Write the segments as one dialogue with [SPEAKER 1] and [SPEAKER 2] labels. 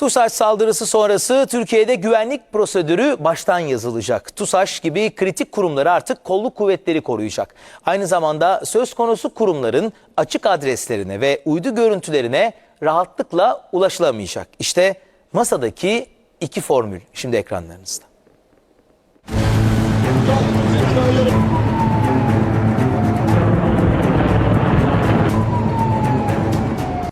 [SPEAKER 1] TUSAŞ saldırısı sonrası Türkiye'de güvenlik prosedürü baştan yazılacak. TUSAŞ gibi kritik kurumları artık kolluk kuvvetleri koruyacak. Aynı zamanda söz konusu kurumların açık adreslerine ve uydu görüntülerine rahatlıkla ulaşılamayacak. İşte masadaki iki formül şimdi ekranlarınızda.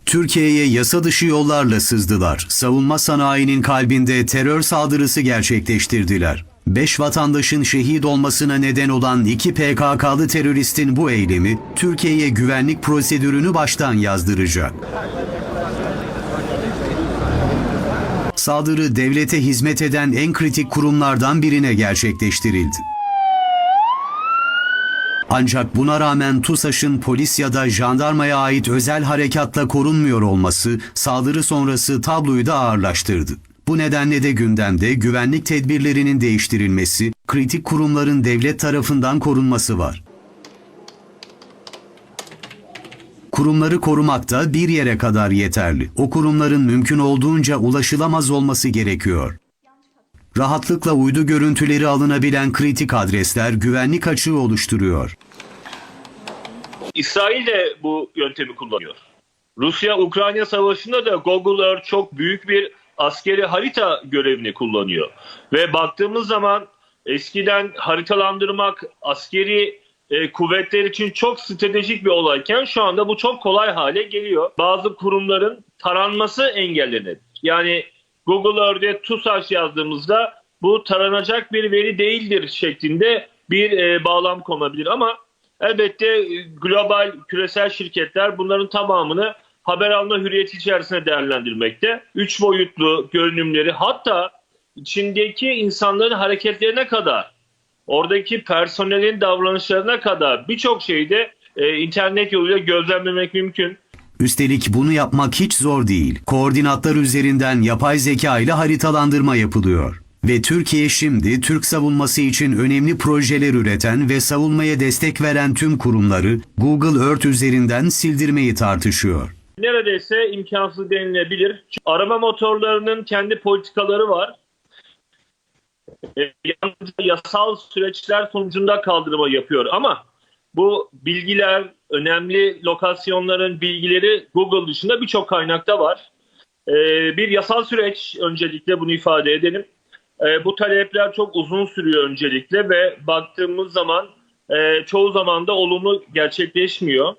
[SPEAKER 2] Türkiye'ye yasa dışı yollarla sızdılar. Savunma sanayinin kalbinde terör saldırısı gerçekleştirdiler. Beş vatandaşın şehit olmasına neden olan iki PKK'lı teröristin bu eylemi Türkiye'ye güvenlik prosedürünü baştan yazdıracak. Saldırı devlete hizmet eden en kritik kurumlardan birine gerçekleştirildi. Ancak buna rağmen TUSAŞ'ın polis ya da jandarmaya ait özel harekatla korunmuyor olması saldırı sonrası tabloyu da ağırlaştırdı. Bu nedenle de gündemde güvenlik tedbirlerinin değiştirilmesi, kritik kurumların devlet tarafından korunması var. Kurumları korumak da bir yere kadar yeterli. O kurumların mümkün olduğunca ulaşılamaz olması gerekiyor. Rahatlıkla uydu görüntüleri alınabilen kritik adresler güvenlik açığı oluşturuyor.
[SPEAKER 3] İsrail de bu yöntemi kullanıyor. Rusya-Ukrayna savaşında da Google Earth çok büyük bir askeri harita görevini kullanıyor. Ve baktığımız zaman eskiden haritalandırmak askeri e, kuvvetler için çok stratejik bir olayken şu anda bu çok kolay hale geliyor. Bazı kurumların taranması engellenir. Yani Google Earth'e TUSAŞ yazdığımızda bu taranacak bir veri değildir şeklinde bir e, bağlam konabilir ama elbette global küresel şirketler bunların tamamını haber alma hürriyeti içerisinde değerlendirmekte. Üç boyutlu görünümleri hatta içindeki insanların hareketlerine kadar oradaki personelin davranışlarına kadar birçok şeyi de e, internet yoluyla gözlemlemek mümkün.
[SPEAKER 2] Üstelik bunu yapmak hiç zor değil. Koordinatlar üzerinden yapay zeka ile haritalandırma yapılıyor. Ve Türkiye şimdi Türk savunması için önemli projeler üreten ve savunmaya destek veren tüm kurumları Google Earth üzerinden sildirmeyi tartışıyor.
[SPEAKER 3] neredeyse imkansız denilebilir. Arama motorlarının kendi politikaları var. E, yalnızca yasal süreçler sonucunda kaldırma yapıyor ama bu bilgiler, önemli lokasyonların bilgileri Google dışında birçok kaynakta var. E, bir yasal süreç öncelikle bunu ifade edelim. E, bu talepler çok uzun sürüyor öncelikle ve baktığımız zaman e, çoğu zaman da olumlu gerçekleşmiyor.